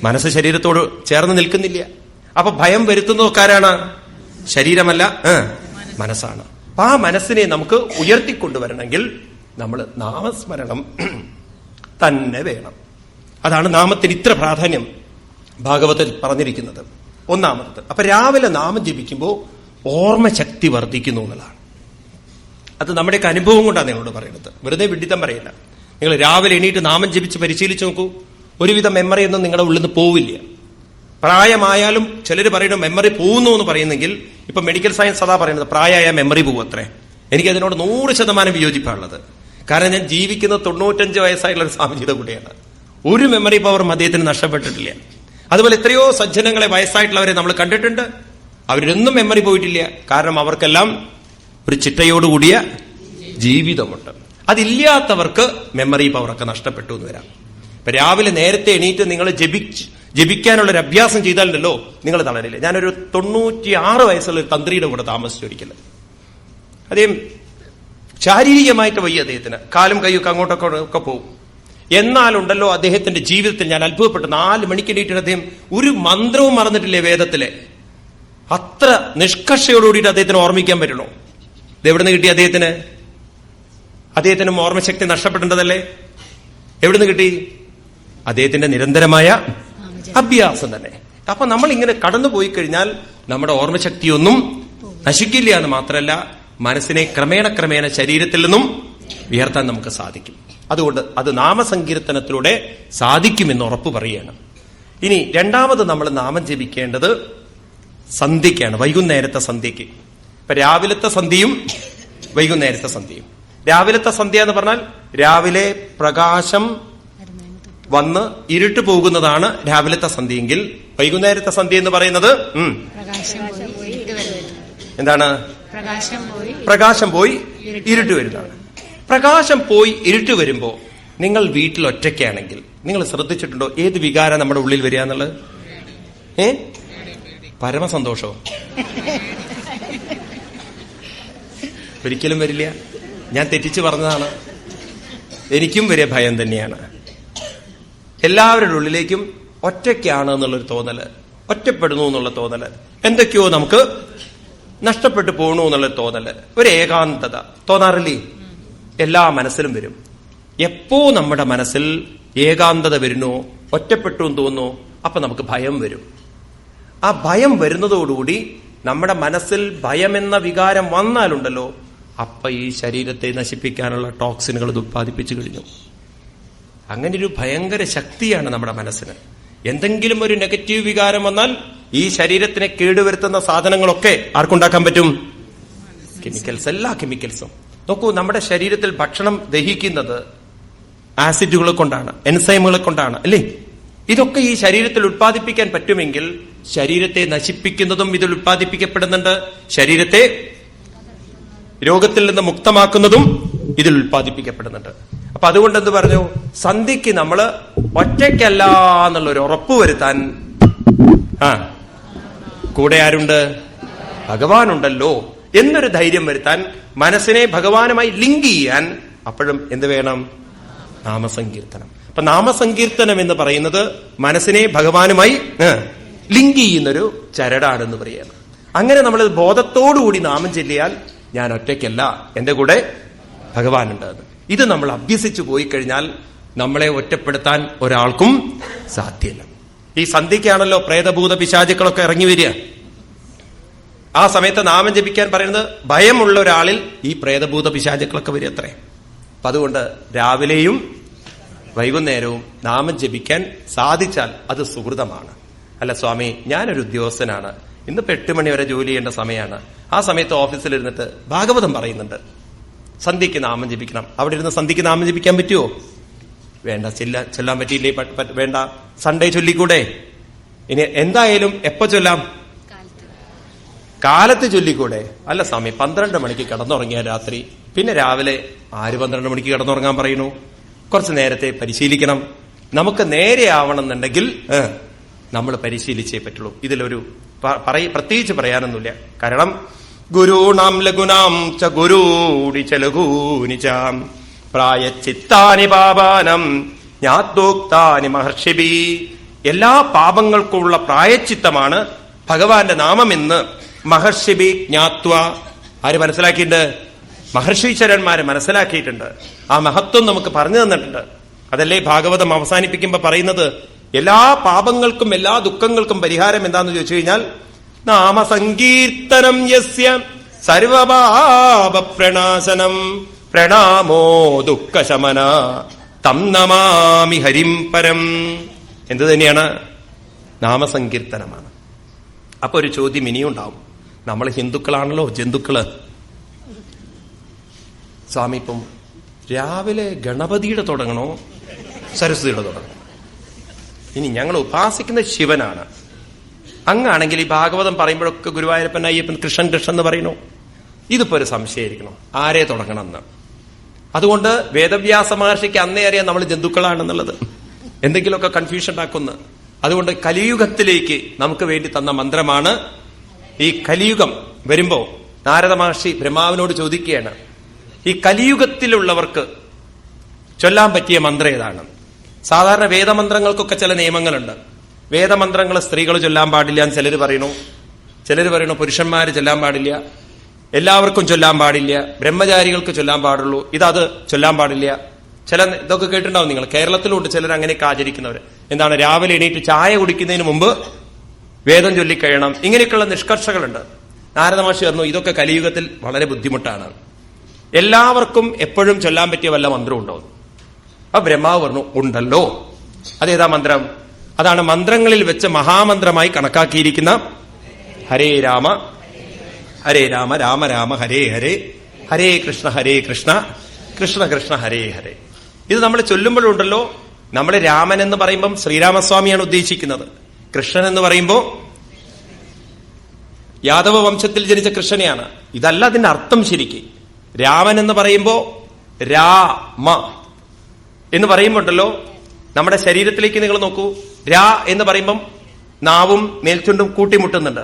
മനസ്സ് ശരീരത്തോട് ചേർന്ന് നിൽക്കുന്നില്ല. അപ്പൊ ഭയം വരുത്തുന്നതൊക്കെ ആരാണ് ശരീരമല്ല ഏ, മനസ്സാണ്. അപ്പൊ ആ മനസ്സിനെ നമുക്ക് ഉയർത്തിക്കൊണ്ടുവരണമെങ്കിൽ നമ്മൾ നാമസ്മരണം തന്നെ വേണം. അതാണ് നാമത്തിന് ഇത്ര പ്രാധാന്യം ഭാഗവതത്തിൽ പറഞ്ഞിരിക്കുന്നത്. ഒന്നാമത് അപ്പൊ രാവിലെ നാമം ജപിക്കുമ്പോൾ ഓർമ്മശക്തി വർദ്ധിക്കുന്നു എന്നുള്ളതാണ്. അത് നമ്മുടെയൊക്കെ അനുഭവം കൊണ്ടാണ് നിങ്ങളോട് പറയുന്നത്. വെറുതെ വിഡിത്തം പറയില്ല. നിങ്ങൾ രാവിലെ എണീറ്റ് നാമം ജപിച്ച് പരിശീലിച്ച് നോക്കൂ. ഒരുവിധം മെമ്മറി ഒന്നും നിങ്ങളുടെ ഉള്ളിൽ നിന്ന് പോവില്ല. പ്രായമായാലും ചിലർ പറയുന്നത് മെമ്മറി പോകുന്നു എന്ന് പറയുന്നെങ്കിൽ ഇപ്പൊ മെഡിക്കൽ സയൻസ് അതാ പറയുന്നത്. പ്രായമായ മെമ്മറി പോകും അത്രേ എനിക്ക് അതിനോട് നൂറ് ശതമാനം വിയോജിപ്പാണുള്ളത്. കാരണം ഞാൻ ജീവിക്കുന്ന തൊണ്ണൂറ്റഞ്ച് വയസ്സായുള്ള ഒരു സാമൂഹിക കൂടിയാണ് ഒരു മെമ്മറി പവറും അദ്ദേഹത്തിന് നഷ്ടപ്പെട്ടിട്ടില്ല. അതുപോലെ എത്രയോ സജ്ജനങ്ങളെ വയസ്സായിട്ടുള്ളവരെ നമ്മൾ കണ്ടിട്ടുണ്ട്. അവരൊന്നും മെമ്മറി പോയിട്ടില്ല. കാരണം അവർക്കെല്ലാം ഒരു ചിട്ടയോടുകൂടിയ ജീവിതമുണ്ട്. അതില്ലാത്തവർക്ക് മെമ്മറി പവറൊക്കെ നഷ്ടപ്പെട്ടു എന്ന് വരാം. ഇപ്പൊ രാവിലെ നേരത്തെ എണീറ്റ് നിങ്ങൾ ജപിച്ച് ജപിക്കാനുള്ള ഒരു അഭ്യാസം ചെയ്താലല്ലോ നിങ്ങൾ തളരില്ല? ഞാനൊരു തൊണ്ണൂറ്റി ആറ് വയസ്സുള്ള ഒരു തന്ത്രിയുടെ കൂടെ താമസിച്ചു ഒരിക്കൽ അദ്ദേഹം ശാരീരികമായിട്ട് വയ്യ അദ്ദേഹത്തിന്. കാലും കൈയൊക്കെ അങ്ങോട്ടൊക്കെ ഒക്കെ പോകും എന്നാലുണ്ടല്ലോ അദ്ദേഹത്തിന്റെ ജീവിതത്തിൽ ഞാൻ അത്ഭുതപ്പെട്ടു. നാല് മണിക്ക് എണീറ്റിട്ട് അദ്ദേഹം ഒരു മന്ത്രവും മറന്നിട്ടില്ലേ വേദത്തിലെ? അത്ര നിഷ്കർഷയോടുകൂടിയിട്ട് അദ്ദേഹത്തിന് ഓർമ്മിക്കാൻ പറ്റണോ ഇതെവിടുന്ന് കിട്ടി അദ്ദേഹത്തിന്? അദ്ദേഹത്തിന് ഓർമ്മശക്തി നഷ്ടപ്പെടേണ്ടതല്ലേ എവിടുന്ന് കിട്ടി? അദ്ദേഹത്തിന്റെ നിരന്തരമായ അഭ്യാസം തന്നെ. അപ്പൊ നമ്മൾ ഇങ്ങനെ കടന്നു പോയി കഴിഞ്ഞാൽ നമ്മുടെ ഓർമ്മശക്തിയൊന്നും നശിക്കില്ല എന്ന് മാത്രമല്ല മനസ്സിനെ ക്രമേണ ക്രമേണ ശരീരത്തിൽ നിന്നും ഉയർത്താൻ നമുക്ക് സാധിക്കും. അതുകൊണ്ട് അത് നാമസങ്കീർത്തനത്തിലൂടെ സാധിക്കുമെന്ന് ഉറപ്പ് പറയുകയാണ്. ഇനി രണ്ടാമത് നമ്മൾ നാമം ജപിക്കേണ്ടത് സന്ധ്യയ്ക്കാണ് വൈകുന്നേരത്തെ സന്ധ്യയ്ക്ക്. ഇപ്പൊ രാവിലത്തെ സന്ധ്യയും വൈകുന്നേരത്തെ സന്ധ്യയും. രാവിലത്തെ സന്ധ്യ എന്ന് പറഞ്ഞാൽ രാവിലെ പ്രകാശം വന്ന് ഇരുട്ട് പോകുന്നതാണ് രാവിലത്തെ സന്ധ്യയെങ്കിൽ. വൈകുന്നേരത്തെ സന്ധ്യ എന്ന് പറയുന്നത് ഉം, പ്രകാശം പോയി എന്താണ്? പ്രകാശം പോയി പ്രകാശം പോയി ഇരുട്ട് വരുന്നതാണ്. പ്രകാശം പോയി ഇരുട്ട് വരുമ്പോ നിങ്ങൾ വീട്ടിൽ ഒറ്റയ്ക്കാണെങ്കിൽ നിങ്ങൾ ശ്രദ്ധിച്ചിട്ടുണ്ടോ ഏത് വികാരം നമ്മുടെ ഉള്ളിൽ വരിക എന്നുള്ളത്? ഏ? പരമസന്തോഷോ? ഒരിക്കലും വരില്ല. ഞാൻ തെറ്റിച്ച് പറഞ്ഞതാണ്. എനിക്കും വരെ ഭയം തന്നെയാണ്. എല്ലാവരുടെ ഉള്ളിലേക്കും ഒറ്റയ്ക്കാണ് എന്നുള്ളൊരു തോന്നൽ. ഒറ്റപ്പെടുന്നു എന്നുള്ള തോന്നൽ. എന്തൊക്കെയോ നമുക്ക് നഷ്ടപ്പെട്ടു പോകണു എന്നുള്ള തോന്നൽ. ഒരു ഏകാന്തത. തോന്നാറില്ലേ? എല്ലാ മനസ്സിലും വരും. എപ്പോ നമ്മുടെ മനസ്സിൽ ഏകാന്തത വരുന്നു ഒറ്റപ്പെട്ടു എന്ന് തോന്നുന്നു അപ്പൊ നമുക്ക് ഭയം വരും. ആ ഭയം വരുന്നതോടുകൂടി നമ്മുടെ മനസ്സിൽ ഭയം എന്ന വികാരം വന്നാലുണ്ടല്ലോ അപ്പൊ ഈ ശരീരത്തെ നശിപ്പിക്കാനുള്ള ടോക്സിനുകൾ ഇത് ഉത്പാദിപ്പിച്ചു കഴിഞ്ഞു. അങ്ങനെ ഒരു ഭയങ്കര ശക്തിയാണ് നമ്മുടെ മനസ്സിന്. എന്തെങ്കിലും ഒരു നെഗറ്റീവ് വികാരം വന്നാൽ ഈ ശരീരത്തിനെ കേടുവരുത്തുന്ന സാധനങ്ങളൊക്കെ ആർക്കുണ്ടാക്കാൻ പറ്റും? കെമിക്കൽസ് എല്ലാ കെമിക്കൽസും നോക്കൂ നമ്മുടെ ശരീരത്തിൽ ഭക്ഷണം ദഹിക്കുന്നത് ആസിഡുകളെ കൊണ്ടാണ് എൻസൈമുകളെ കൊണ്ടാണ് അല്ലേ? ഇതൊക്കെ ഈ ശരീരത്തിൽ ഉത്പാദിപ്പിക്കാൻ പറ്റുമെങ്കിൽ ശരീരത്തെ നശിപ്പിക്കുന്നതും ഇതിൽ ഉത്പാദിപ്പിക്കപ്പെടുന്നുണ്ട് ശരീരത്തെ രോഗത്തിൽ നിന്ന് മുക്തമാക്കുന്നതും ഇതിൽ ഉത്പാദിപ്പിക്കപ്പെടുന്നുണ്ട് അപ്പൊ അതുകൊണ്ട് എന്ത് പറഞ്ഞു? സന്ധിക്ക് നമ്മൾ ഒറ്റയ്ക്കല്ല എന്നുള്ള ഒരു ഉറപ്പ് വരുത്താൻ ആ കൂടെ ആരുണ്ട്? ഭഗവാനുണ്ടല്ലോ എന്നൊരു ധൈര്യം വരുത്താൻ മനസ്സിനെ ഭഗവാനുമായി ലിങ്ക് ചെയ്യാൻ അപ്പോഴും എന്ത് വേണം? നാമസങ്കീർത്തനം. അപ്പൊ നാമസങ്കീർത്തനം എന്ന് പറയുന്നത് മനസ്സിനെ ഭഗവാനുമായി ലിങ്ക് ചെയ്യുന്നൊരു ചരടാണെന്ന് പറയുന്നത് അങ്ങനെ നമ്മൾ ബോധത്തോടുകൂടി നാമം ചൊല്ലിയാൽ ഞാൻ ഒറ്റയ്ക്കല്ല എന്റെ കൂടെ ഭഗവാനുണ്ട് എന്ന്. ഇത് നമ്മൾ അഭ്യസിച്ചു പോയി കഴിഞ്ഞാൽ നമ്മളെ ഒറ്റപ്പെടുത്താൻ ഒരാൾക്കും സാധ്യമല്ല ഈ സന്ധ്യയ്ക്കാണല്ലോ പ്രേതഭൂത പിശാചുക്കളൊക്കെ ഇറങ്ങി വരിക. ആ സമയത്ത് നാമം ജപിക്കാൻ പറയുന്നത് ഭയമുള്ള ഒരാളിൽ ഈ പ്രേതഭൂത പിശാചുക്കളൊക്കെ വരിക അത്രേ. അപ്പൊ അതുകൊണ്ട് രാവിലെയും വൈകുന്നേരവും നാമം ജപിക്കാൻ സാധിച്ചാൽ അത് സുഹൃതമാണ്. അല്ല സ്വാമി ഞാനൊരു ഉദ്യോഗസ്ഥനാണ്. ഇന്നിപ്പോ എട്ട് മണി വരെ ജോലി ചെയ്യേണ്ട സമയമാണ് ആ സമയത്ത് ഓഫീസിലിരുന്നിട്ട് ഭാഗവതം പറയുന്നുണ്ട്. സന്ധ്യക്ക് നാമം ജപിക്കണം. അവിടെ ഇരുന്ന് സന്ധ്യക്ക് നാമം ജപിക്കാൻ പറ്റുമോ വേണ്ട ചെല്ല ചെല്ലാൻ പറ്റിയില്ലേ? വേണ്ട. സൺഡേ ചൊല്ലിക്കൂടെ? ഇനി എന്തായാലും എപ്പോ ചൊല്ലാം? കാലത്ത് ചൊല്ലിക്കൂടെ? അല്ല സ്വാമി പന്ത്രണ്ട് മണിക്ക് കിടന്നുറങ്ങിയ രാത്രി. പിന്നെ രാവിലെ ആര് പന്ത്രണ്ട് മണിക്ക് കിടന്നുറങ്ങാൻ പറയുന്നു? കുറച്ച് നേരത്തെ പരിശീലിക്കണം. നമുക്ക് നേരെ ആവണമെന്നുണ്ടെങ്കിൽ നമ്മൾ പരിശീലിച്ചേ പറ്റുള്ളൂ. ഇതിലൊരു പ്രത്യേകിച്ച് പറയാനൊന്നുമില്ല. കാരണം ഗുരുണാം ലഘുനാം ച ഗുരൂടി ച ലഘൂനി ച. പ്രായച്ചിത്താനി പാപാനം ജ്ഞാത്തോക്താനി മഹർഷിബി എല്ലാ പാപങ്ങൾക്കുമുള്ള പ്രായച്ചിത്തമാണ് ഭഗവാന്റെ നാമമെന്ന് മഹർഷിബി ജ്ഞാത്വ ആര് മനസ്സിലാക്കിയിട്ടുണ്ട്? മഹർഷീശ്വരന്മാരെ മനസ്സിലാക്കിയിട്ടുണ്ട്. ആ മഹത്വം നമുക്ക് പറഞ്ഞു തന്നിട്ടുണ്ട്. അതല്ലേ ഭാഗവതം അവസാനിപ്പിക്കുമ്പോ പറയുന്നത്? എല്ലാ പാപങ്ങൾക്കും എല്ലാ ദുഃഖങ്ങൾക്കും പരിഹാരം എന്താന്ന് ചോദിച്ചു കഴിഞ്ഞാൽ നാമസങ്കീർത്തനം യസ്യ സർവപാപ പ്രണാശനം പ്രണാമോ ദുഃഖശമന തം നമാമി ഹരിം പരം. എന്ത് തന്നെയാണ്? നാമസങ്കീർത്തനമാണ്. അപ്പൊ ഒരു ചോദ്യം ഇനിയും ഉണ്ടാവും. നമ്മൾ ഹിന്ദുക്കളാണല്ലോ ജന്തുക്കൾ. സ്വാമി ഇപ്പം രാവിലെ ഗണപതിയുടെ തുടങ്ങണോ? സരസ്വതിയുടെ തുടങ്ങണോ? ഇനി ഞങ്ങൾ ഉപാസിക്കുന്ന ശിവനാണ്. അങ്ങാണെങ്കിൽ ഈ ഭാഗവതം പറയുമ്പോഴൊക്കെ ഗുരുവായൂരപ്പൻ അയ്യപ്പൻ കൃഷ്ണൻ കൃഷ്ണൻ എന്ന് പറയുന്നു. ഇതിപ്പോ ഒരു സംശയമായിരിക്കണം. ആരെ തുടങ്ങണം എന്ന് അതുകൊണ്ട് വേദവ്യാസ മഹർഷിക്ക് അന്നേ അറിയാം നമ്മൾ ജന്തുക്കളാണെന്നുള്ളത്. എന്തെങ്കിലുമൊക്കെ കൺഫ്യൂഷൻ ഉണ്ടാക്കുന്നു. അതുകൊണ്ട് കലിയുഗത്തിലേക്ക് നമുക്ക് വേണ്ടി തന്ന മന്ത്രമാണ് ഈ കലിയുഗം. വരുമ്പോ നാരദ മഹർഷി ബ്രഹ്മാവിനോട് ചോദിക്കുകയാണ് ഈ കലിയുഗത്തിലുള്ളവർക്ക് ചൊല്ലാൻ പറ്റിയ മന്ത്രം ഏതാണ്? സാധാരണ വേദമന്ത്രങ്ങൾക്കൊക്കെ ചില നിയമങ്ങളുണ്ട്. വേദമന്ത്രങ്ങൾ സ്ത്രീകൾ ചൊല്ലാൻ പാടില്ല എന്ന് ചിലർ പറയണു ചിലർ പറയണു പുരുഷന്മാർ ചൊല്ലാൻ പാടില്ല. എല്ലാവർക്കും ചൊല്ലാൻ പാടില്ല. ബ്രഹ്മചാരികൾക്ക് ചൊല്ലാൻ പാടുള്ളൂ. ഇതത് ചൊല്ലാൻ പാടില്ല. ചില ഇതൊക്കെ കേട്ടിട്ടുണ്ടാവും നിങ്ങൾ. കേരളത്തിലോട്ട് ചിലർ അങ്ങനെയൊക്കെ ആചരിക്കുന്നവർ എന്താണ്? രാവിലെ എണീറ്റ് ചായ കുടിക്കുന്നതിന് മുമ്പ് വേദം ചൊല്ലിക്കഴിയണം ഇങ്ങനെയൊക്കെയുള്ള നിഷ്കർഷകളുണ്ട്. നാരദമാഷി പറഞ്ഞു ഇതൊക്കെ കലിയുഗത്തിൽ വളരെ ബുദ്ധിമുട്ടാണ്. എല്ലാവർക്കും എപ്പോഴും ചൊല്ലാൻ പറ്റിയ വല്ല മന്ത്രം ഉണ്ടോ? അപ്പൊ ബ്രഹ്മാവ് പറഞ്ഞു ഉണ്ടല്ലോ. അതേതാ മന്ത്രം? അതാണ് മന്ത്രങ്ങളിൽ വെച്ച് മഹാമന്ത്രമായി കണക്കാക്കിയിരിക്കുന്ന ഹരേ രാമ ഹരേ രാമ രാമ രാമ ഹരേ ഹരേ ഹരേ കൃഷ്ണ ഹരേ കൃഷ്ണ കൃഷ്ണ കൃഷ്ണ ഹരേ ഹരേ. ഇത് നമ്മൾ ചൊല്ലുമ്പോഴുണ്ടല്ലോ നമ്മൾ രാമൻ എന്ന് പറയുമ്പം ശ്രീരാമസ്വാമിയാണ് ഉദ്ദേശിക്കുന്നത്. കൃഷ്ണൻ എന്ന് പറയുമ്പോൾ യാദവ വംശത്തിൽ ജനിച്ച കൃഷ്ണനെയാണ്. ഇതല്ല അതിന്റെ അർത്ഥം ശരിക്ക്. രാമൻ എന്ന് പറയുമ്പോ രാമ എന്ന് പറയുമ്പോണ്ടല്ലോ നമ്മുടെ ശരീരത്തിലേക്ക് നിങ്ങൾ നോക്കൂ. രാ എന്ന് പറയുമ്പം നാവും മേൽച്ചുണ്ടും കൂട്ടിമുട്ടുന്നുണ്ട്.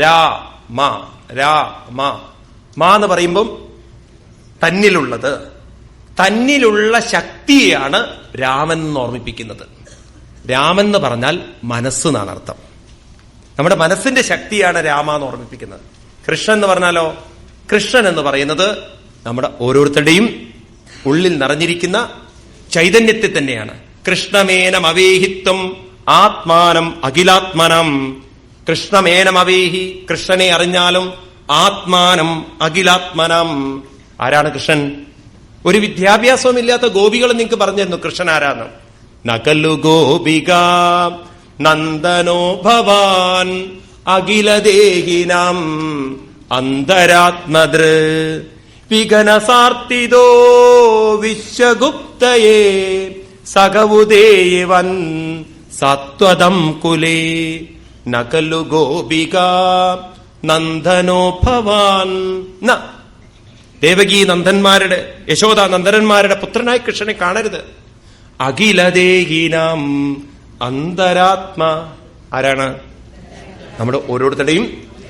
രാ മാ രാ മാ. മാ എന്ന് പറയുമ്പം തന്നിലുള്ളത്. തന്നിലുള്ള ശക്തിയാണ് രാമൻ എന്ന് ഓർമ്മിപ്പിക്കുന്നത്. രാമൻ എന്ന് പറഞ്ഞാൽ മനസ്സ് എന്നാണ് അർത്ഥം. നമ്മുടെ മനസ്സിന്റെ ശക്തിയാണ് രാമ എന്ന് ഓർമ്മിപ്പിക്കുന്നത്. കൃഷ്ണൻ എന്ന് പറഞ്ഞാലോ? കൃഷ്ണൻ എന്ന് പറയുന്നത് നമ്മുടെ ഓരോരുത്തരുടെയും ഉള്ളിൽ നിറഞ്ഞിരിക്കുന്ന ചൈതന്യത്തെ തന്നെയാണ്. കൃഷ്ണമേനം അവേഹിത്വം ആത്മാനം അഖിലാത്മനം. കൃഷ്ണമേനമവേഹി കൃഷ്ണനെ അറിഞ്ഞാലും ആത്മാനം അഖിലാത്മനം. ആരാണ് കൃഷ്ണൻ? ഒരു വിദ്യാഭ്യാസവും ഇല്ലാത്ത ഗോപികൾ നിങ്ങൾക്ക് പറഞ്ഞിരുന്നു കൃഷ്ണൻ ആരാന്ന് നകലു ഗോപിക നന്ദനോ ഭവാൻ അഖിലദേഹിനം അന്തരാത്മദൃ. വിഘനസാർത്തിതോ വിശ്വഗുപ്തയേ സകവുദേവൻ സത്വതം കുലേ. നകലു ഗോപിക നന്ദനോ ഭവാൻ ന. ദേവകി നന്ദന്മാരുടെ യശോദ നന്ദനന്മാരുടെ പുത്രനായി കൃഷ്ണനെ കാണരുത്. അഖിലദേഹിനാം അന്തരാത്മ. ആരാണ്? നമ്മുടെ ഓരോരുത്തരുടെയും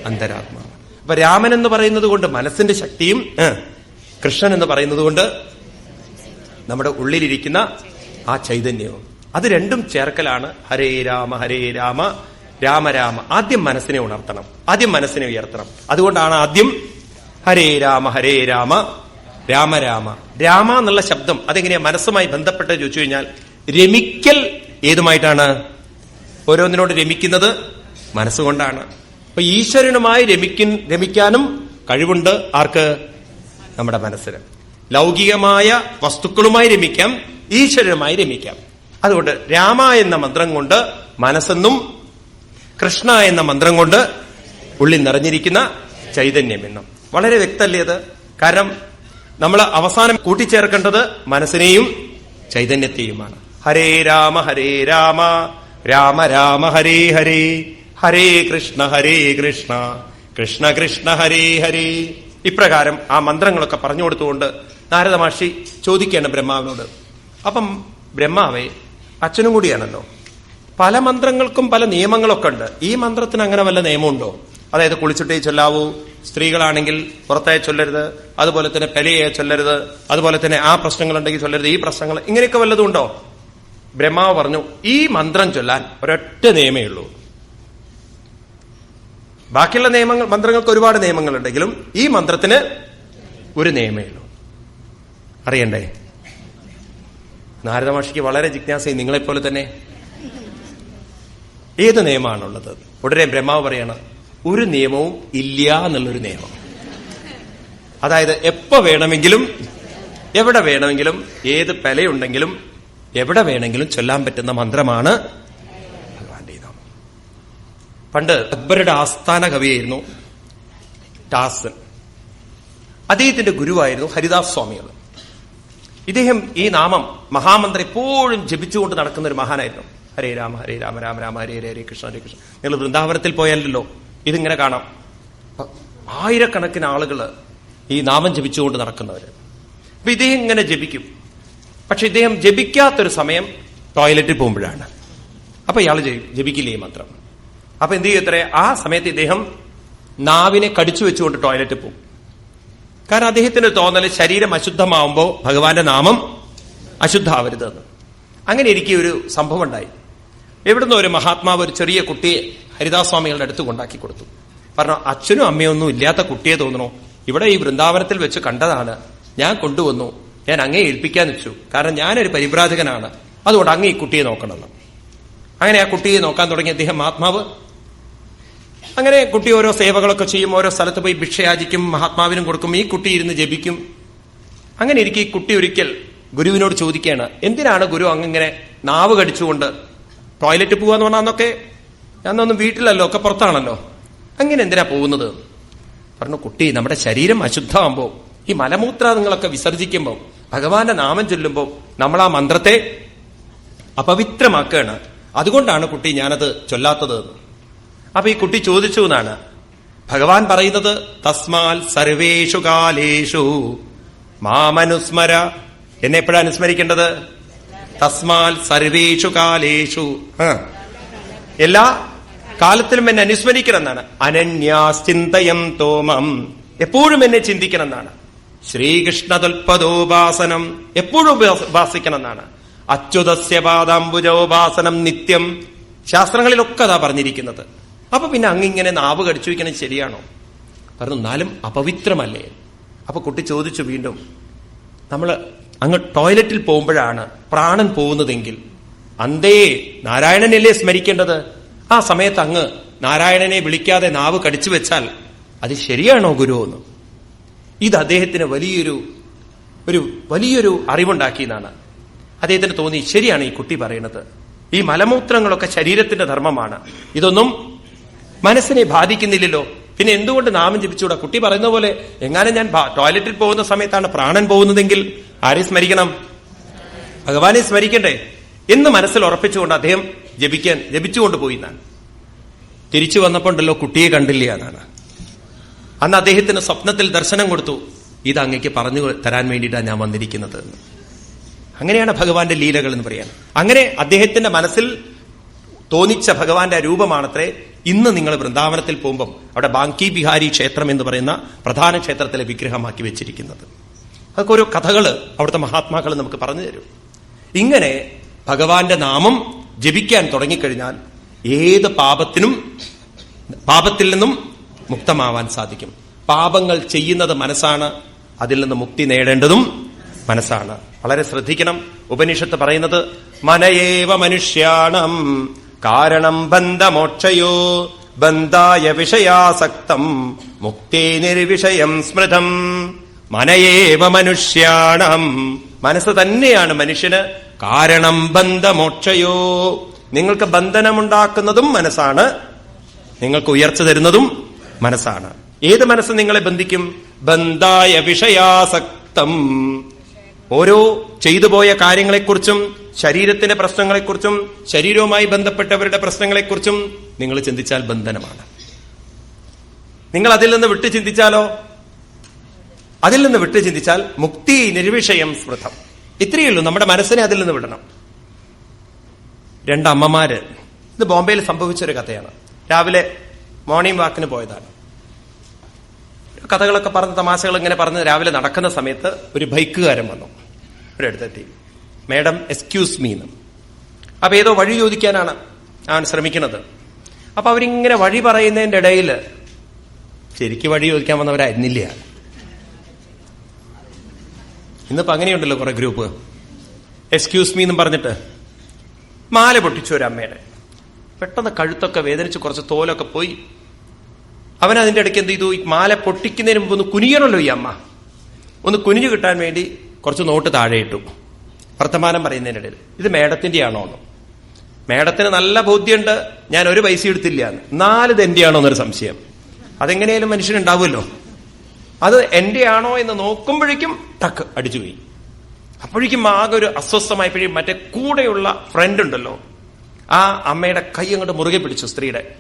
അന്തരാത്മാവ് അപ്പൊ രാമൻ എന്ന് പറയുന്നത് കൊണ്ട് മനസ്സിന്റെ ശക്തിയും കൃഷ്ണൻ എന്ന് പറയുന്നത് കൊണ്ട് നമ്മുടെ ഉള്ളിലിരിക്കുന്ന ആ ചൈതന്യവും. അത് രണ്ടും ചേർക്കലാണ് ഹരേ രാമ ഹരേ രാമ രാമ രാമ. ആദ്യം മനസ്സിനെ ഉണർത്തണം. ആദ്യം മനസ്സിനെ ഉയർത്തണം. അതുകൊണ്ടാണ് ആദ്യം ഹരേ രാമ ഹരേ രാമ രാമ രാമ. രാമ എന്നുള്ള ശബ്ദം അതെങ്ങനെയാ മനസ്സുമായി ബന്ധപ്പെട്ട് ചോദിച്ചു കഴിഞ്ഞാൽ രമിക്കൽ ഏതുമായിട്ടാണ്? ഓരോന്നിനോട് രമിക്കുന്നത് മനസ്സുകൊണ്ടാണ്. അപ്പൊ ഈശ്വരനുമായി രമിക്കൻ രമിക്കാനും കഴിവുണ്ട് ആർക്ക്? നമ്മുടെ മനസ്സിന്. ലൗകികമായ വസ്തുക്കളുമായി രമിക്കാം ഈശ്വരനുമായി രമിക്കാം. അതുകൊണ്ട് രാമ എന്ന മന്ത്രം കൊണ്ട് മനസ്സെന്നും കൃഷ്ണ എന്ന മന്ത്രം കൊണ്ട് ഉള്ളിൽ നിറഞ്ഞിരിക്കുന്ന ചൈതന്യമെന്നും വളരെ വ്യക്തമല്ലേ അത്? കാരണം നമ്മൾ അവസാനം കൂട്ടിച്ചേർക്കേണ്ടത് മനസ്സിനെയും ചൈതന്യത്തെയുമാണ്. ഹരേ രാമ ഹരേ രാമ രാമ രാമ ഹരേ ഹരേ ഹരേ കൃഷ്ണ ഹരേ കൃഷ്ണ കൃഷ്ണ കൃഷ്ണ ഹരേ ഹരേ. ഇപ്രകാരം ആ മന്ത്രങ്ങളൊക്കെ പറഞ്ഞു കൊടുത്തുകൊണ്ട് നാരദ ചോദിക്കുകയാണ് ബ്രഹ്മാവിനോട്. അപ്പം ബ്രഹ്മാവെ അച്ഛനും കൂടിയാണല്ലോ. പല മന്ത്രങ്ങൾക്കും പല നിയമങ്ങളൊക്കെ ഉണ്ട്. ഈ മന്ത്രത്തിന് അങ്ങനെ വല്ല നിയമമുണ്ടോ? അതായത് കുളിച്ചിട്ടേ ചൊല്ലാവൂ സ്ത്രീകളാണെങ്കിൽ പുറത്തായി ചൊല്ലരുത് അതുപോലെ തന്നെ പെലയെ ചൊല്ലരുത് അതുപോലെ തന്നെ ആ പ്രശ്നങ്ങളുണ്ടെങ്കിൽ ചൊല്ലരുത് ഈ പ്രശ്നങ്ങൾ ഇങ്ങനെയൊക്കെ വല്ലതും ഉണ്ടോ? ബ്രഹ്മാവ് പറഞ്ഞു ഈ മന്ത്രം ചൊല്ലാൻ ഒരൊറ്റ നിയമേ ഉള്ളൂ. ബാക്കിയുള്ള നിയമങ്ങൾ മന്ത്രങ്ങൾക്ക് ഒരുപാട് നിയമങ്ങളുണ്ടെങ്കിലും ഈ മന്ത്രത്തിന് ഒരു നിയമേ ഉള്ളൂ. അറിയണ്ടേ? നാരദ മഹർഷിക്ക് വളരെ ജിജ്ഞാസയും നിങ്ങളെപ്പോലെ തന്നെ ഏത് നിയമമാണുള്ളത്? ഉടനെ ബ്രഹ്മാവ് പറയാണ് ഒരു നിയമവും ഇല്ല എന്നുള്ളൊരു നിയമം. അതായത് എപ്പോ വേണമെങ്കിലും എവിടെ വേണമെങ്കിലും ഏത് പലയുണ്ടെങ്കിലും എവിടെ വേണമെങ്കിലും ചൊല്ലാൻ പറ്റുന്ന മന്ത്രമാണ് ഭഗവാന്റെ നാമം. പണ്ട് അക്ബറുടെ ആസ്ഥാന കവിയായിരുന്നു ടാസൻ. അദ്ദേഹത്തിന്റെ ഗുരുവായിരുന്നു ഹരിദാസ് സ്വാമികൾ. ഇദ്ദേഹം ഈ നാമം മഹാമന്ത്രി എപ്പോഴും ജപിച്ചുകൊണ്ട് നടക്കുന്ന ഒരു മഹാനായിരുന്നു. ഹരേ രാമ ഹരേ രാമ രാമ രാമ ഹരേ ഹരേ ഹരേ കൃഷ്ണ ഹരേ കൃഷ്ണ. നിങ്ങൾ വൃന്ദാവനത്തിൽ പോയാലല്ലോ ഇതിങ്ങനെ കാണാം. ആയിരക്കണക്കിന് ആളുകൾ ഈ നാമം ജപിച്ചുകൊണ്ട് നടക്കുന്നവര്. അപ്പൊ ഇദ്ദേഹം ഇങ്ങനെ ജപിക്കും. പക്ഷെ ഇദ്ദേഹം ജപിക്കാത്തൊരു സമയം ടോയ്ലറ്റിൽ പോകുമ്പോഴാണ്. അപ്പൊ ഇയാൾ ജപിക്കില്ലേ ഈ അപ്പൊ എന്ത് ചെയ്യത്രേ ആ സമയത്ത് ഇദ്ദേഹം നാവിനെ കടിച്ചു വെച്ചുകൊണ്ട് ടോയ്ലറ്റിൽ പോകും. കാരണം അദ്ദേഹത്തിന് തോന്നൽ ശരീരം അശുദ്ധമാവുമ്പോൾ ഭഗവാന്റെ നാമം അശുദ്ധാവരുതെന്ന് അങ്ങനെ ഇരിക്കെ ഒരു സംഭവം ഉണ്ടായി. എവിടുന്ന് ഒരു മഹാത്മാവ് ഒരു ചെറിയ കുട്ടിയെ ഹരിദാസ് സ്വാമികളുടെ അടുത്ത് കൊണ്ടാക്കി കൊടുത്തു. പറഞ്ഞു അച്ഛനും അമ്മയൊന്നും ഇല്ലാത്ത കുട്ടിയെ തോന്നണോ? ഇവിടെ ഈ വൃന്ദാവനത്തിൽ വെച്ച് കണ്ടതാണ്. ഞാൻ കൊണ്ടുവന്നു. ഞാൻ അങ്ങേ ഏൽപ്പിക്കാൻ വെച്ചു. കാരണം ഞാനൊരു പരിഭ്രാജകനാണ്. അതുകൊണ്ട് അങ്ങ് ഈ കുട്ടിയെ നോക്കണമെന്ന്. അങ്ങനെ ആ കുട്ടിയെ നോക്കാൻ തുടങ്ങി അദ്ദേഹം മഹാത്മാവ് അങ്ങനെ കുട്ടി ഓരോ സേവകളൊക്കെ ചെയ്യും ഓരോ സ്ഥലത്ത് പോയി ഭിക്ഷയാചിക്കും മഹാത്മാവിനും കൊടുക്കും ഈ കുട്ടി ഇരുന്ന് ജപിക്കും. അങ്ങനെ ഇരിക്കും ഈ കുട്ടി ഒരിക്കൽ ഗുരുവിനോട് ചോദിക്കുകയാണ് എന്തിനാണ് ഗുരു അങ്ങനെ നാവ് കടിച്ചുകൊണ്ട് ടോയ്ലറ്റ് പോവാന്ന് ഞാൻ ഞാനൊന്നും വീട്ടിലല്ലോ ഒക്കെ പുറത്താണല്ലോ. അങ്ങനെ എന്തിനാ പോകുന്നത്? പറഞ്ഞു കുട്ടി നമ്മുടെ ശരീരം അശുദ്ധമാകുമ്പോൾ ഈ മലമൂത്ര നിങ്ങളൊക്കെ വിസർജിക്കുമ്പോൾ ഭഗവാന്റെ നാമം ചൊല്ലുമ്പോൾ നമ്മൾ ആ മന്ത്രത്തെ അപവിത്രമാക്കുകയാണ്. അതുകൊണ്ടാണ് കുട്ടി ഞാനത് ചൊല്ലാത്തത്. അപ്പൊ ഈ കുട്ടി ചോദിച്ചു എന്നാണ്. ഭഗവാൻ പറയുന്നത് തസ്മാൽ സർവേഷു കാലേഷു. മാമനുസ്മര. എന്നെ എപ്പോഴാണ് അനുസ്മരിക്കേണ്ടത്? തസ്മാൽ സർവേഷു കാലേഷു. എല്ലാ കാലത്തിലും എന്നെ അനുസ്മരിക്കണം എന്നാണ് അനന്യാശ്ചിന്തയം തോമം എപ്പോഴും എന്നെ ചിന്തിക്കണം എന്നാണ് ശ്രീകൃഷ്ണ ശ്രീകൃഷ്ണതൽപദോപാസനം എപ്പോഴും ഉപാസ- ഉപാസിക്കണം എന്നാണ് അച്യുതസ്യ പാദാംബുജോപാസനം നിത്യം ശാസ്ത്രങ്ങളിലൊക്കെ അതാ പറഞ്ഞിരിക്കുന്നത്. അപ്പൊ പിന്നെ അങ്ങിങ്ങനെ നാവ് കടിച്ചു വയ്ക്കണത് ശരിയാണോ? പറഞ്ഞു എന്നാലും അപവിത്രമല്ലേ? അപ്പൊ കുട്ടി ചോദിച്ചു വീണ്ടും നമ്മൾ അങ്ങ് ടോയ്ലറ്റിൽ പോകുമ്പോഴാണ് പ്രാണൻ പോകുന്നതെങ്കിൽ അന്തേ നാരായണനല്ലേ സ്മരിക്കേണ്ടത്? ആ സമയത്ത് അങ്ങ് നാരായണനെ വിളിക്കാതെ നാവ് കടിച്ചു വെച്ചാൽ അത് ശരിയാണോ ഗുരു എന്ന്? ഇത് അദ്ദേഹത്തിന് വലിയൊരു ഒരു വലിയൊരു അറിവുണ്ടാക്കി എന്നാണ്. അദ്ദേഹത്തിന് തോന്നി ശരിയാണ് ഈ കുട്ടി പറയുന്നത് ഈ മലമൂത്രങ്ങളൊക്കെ ശരീരത്തിന്റെ ധർമ്മമാണ്. ഇതൊന്നും മനസ്സിനെ ബാധിക്കുന്നില്ലല്ലോ. പിന്നെ എന്തുകൊണ്ട് നാമം ജപിച്ചുകൂടാ? കുട്ടി പറയുന്ന പോലെ എങ്ങാനും ഞാൻ ടോയ്ലറ്റിൽ പോകുന്ന സമയത്താണ് പ്രാണൻ പോകുന്നതെങ്കിൽ ആരെ സ്മരിക്കണം? ഭഗവാനെ സ്മരിക്കണ്ടേ? എന്ന് മനസ്സിൽ ഉറപ്പിച്ചുകൊണ്ട് അദ്ദേഹം ജപിക്കാൻ ജപിച്ചുകൊണ്ട് പോയി എന്നാണ്. തിരിച്ചു വന്നപ്പോണ്ടല്ലോ കുട്ടിയെ കണ്ടില്ല എന്നാണ്. അന്ന് അദ്ദേഹത്തിന് സ്വപ്നത്തിൽ ദർശനം കൊടുത്തു. ഇത് അങ്ങേക്ക് പറഞ്ഞു തരാൻ വേണ്ടിയിട്ടാണ് ഞാൻ വന്നിരിക്കുന്നത് അങ്ങനെയാണ് ഭഗവാന്റെ ലീലകൾ എന്ന് പറയാൻ. അങ്ങനെ അദ്ദേഹത്തിന്റെ മനസ്സിൽ തോന്നിച്ച ഭഗവാന്റെ രൂപമാണത്രേ. ഇന്ന് നിങ്ങൾ വൃന്ദാവനത്തിൽ പോകുമ്പം അവിടെ ബാങ്കി ബിഹാരി ക്ഷേത്രം എന്ന് പറയുന്ന പ്രധാന ക്ഷേത്രത്തിലെ വിഗ്രഹമാക്കി വെച്ചിരിക്കുന്നത്. അതൊക്കെ ഓരോ കഥകൾ അവിടുത്തെ മഹാത്മാക്കൾ നമുക്ക് പറഞ്ഞു തരും. ഇങ്ങനെ ഭഗവാന്റെ നാമം ജപിക്കാൻ തുടങ്ങിക്കഴിഞ്ഞാൽ ഏത് പാപത്തിനും പാപത്തിൽ നിന്നും മുക്തമാവാൻ സാധിക്കും. പാപങ്ങൾ ചെയ്യുന്നത് മനസ്സാണ് അതിൽ നിന്ന് മുക്തി നേടേണ്ടതും മനസ്സാണ്. വളരെ ശ്രദ്ധിക്കണം. ഉപനിഷത്ത് പറയുന്നത് മനയേവ മനുഷ്യാണം കാരണം ബന്ധമോക്ഷയോ ബന്ധായ വിഷയാസക്തം മുക്തേ നിർവിഷയം സ്മൃതം. മനയേവ മനുഷ്യാണം മനസ്സ് തന്നെയാണ് മനുഷ്യന്. കാരണം ബന്ധമോക്ഷയോ. നിങ്ങൾക്ക് ബന്ധനമുണ്ടാക്കുന്നതും മനസ്സാണ്. നിങ്ങൾക്ക് ഉയർച്ച തരുന്നതും മനസ്സാണ്. ഏത് മനസ്സ് നിങ്ങളെ ബന്ധിക്കും? ബന്ധായ വിഷയാസക്തം. ഓരോ ചെയ്തു പോയ കാര്യങ്ങളെക്കുറിച്ചും ശരീരത്തിന്റെ പ്രശ്നങ്ങളെക്കുറിച്ചും ശരീരവുമായി ബന്ധപ്പെട്ടവരുടെ പ്രശ്നങ്ങളെക്കുറിച്ചും നിങ്ങൾ ചിന്തിച്ചാൽ ബന്ധനമാണ്. നിങ്ങൾ അതിൽ നിന്ന് വിട്ടു ചിന്തിച്ചാലോ? അതിൽ നിന്ന് വിട്ടു ചിന്തിച്ചാൽ മുക്തി നിർവിഷയം സ്മൃതം. ഇത്രയേ ഉള്ളൂ. നമ്മുടെ മനസ്സിനെ അതിൽ നിന്ന് വിടണം. രണ്ടമ്മമാര് ഇത് ബോംബെയിൽ സംഭവിച്ചൊരു കഥയാണ്. രാവിലെ മോർണിംഗ് വാക്കിന് പോയതാണ്. കഥകളൊക്കെ പറഞ്ഞ് തമാശകൾ ഇങ്ങനെ പറഞ്ഞ് രാവിലെ നടക്കുന്ന സമയത്ത് ഒരു ബൈക്കുകാരൻ വന്നു. ഇവിടെ അടുത്തെത്തി. മേഡം എക്സ്ക്യൂസ് മീ എന്ന് അപ്പൊ ഏതോ വഴി ചോദിക്കാനാണ് അവൻ ശ്രമിക്കുന്നത്. അപ്പൊ അവരിങ്ങനെ വഴി പറയുന്നതിന്റെ ഇടയിൽ ശരിക്ക് വഴി ചോദിക്കാൻ വന്നവരായിരുന്നില്ല. ഇന്നിപ്പോ അങ്ങനെയുണ്ടല്ലോ കുറെ ഗ്രൂപ്പ്. എക്സ്ക്യൂസ് മീ എന്നും പറഞ്ഞിട്ട് മാല പൊട്ടിച്ചു ഒരു അമ്മയുടെ. പെട്ടെന്ന് കഴുത്തൊക്കെ വേദനിച്ച് കുറച്ച് തോലൊക്കെ പോയി. അവൻ അതിന്റെ ഇടയ്ക്ക് എന്ത് ചെയ്തു? മാല പൊട്ടിക്കുന്നതിന് മുമ്പ് ഒന്ന് കുനിയണമല്ലോ ഈ അമ്മ. ഒന്ന് കുനിഞ്ഞു കിട്ടാൻ വേണ്ടി കുറച്ച് നോട്ട് താഴെ ഇട്ടു. വർത്തമാനം പറയുന്നതിനിടയിൽ ഇത് മേഡത്തിന്റെയാണോ എന്ന്. മേഡത്തിന് നല്ല ബോധ്യമുണ്ട് ഞാൻ ഒരു പൈസ എടുത്തില്ല എന്ന്. നാലിത് എന്റെ ആണോ എന്നൊരു സംശയം. അതെങ്ങനെയാലും മനുഷ്യനുണ്ടാവുമല്ലോ. അത് എന്റെ ആണോ എന്ന് നോക്കുമ്പോഴേക്കും ടക്ക് അടിച്ചുപോയി അപ്പോഴേക്കും ആകെ ഒരു അസ്വസ്ഥമായപ്പോഴേക്കും മറ്റേ കൂടെയുള്ള ഫ്രണ്ട് ഉണ്ടല്ലോ. ആ അമ്മയുടെ കൈ അങ്ങോട്ട് മുറുകെ പിടിച്ചു സ്ത്രീയുടെ.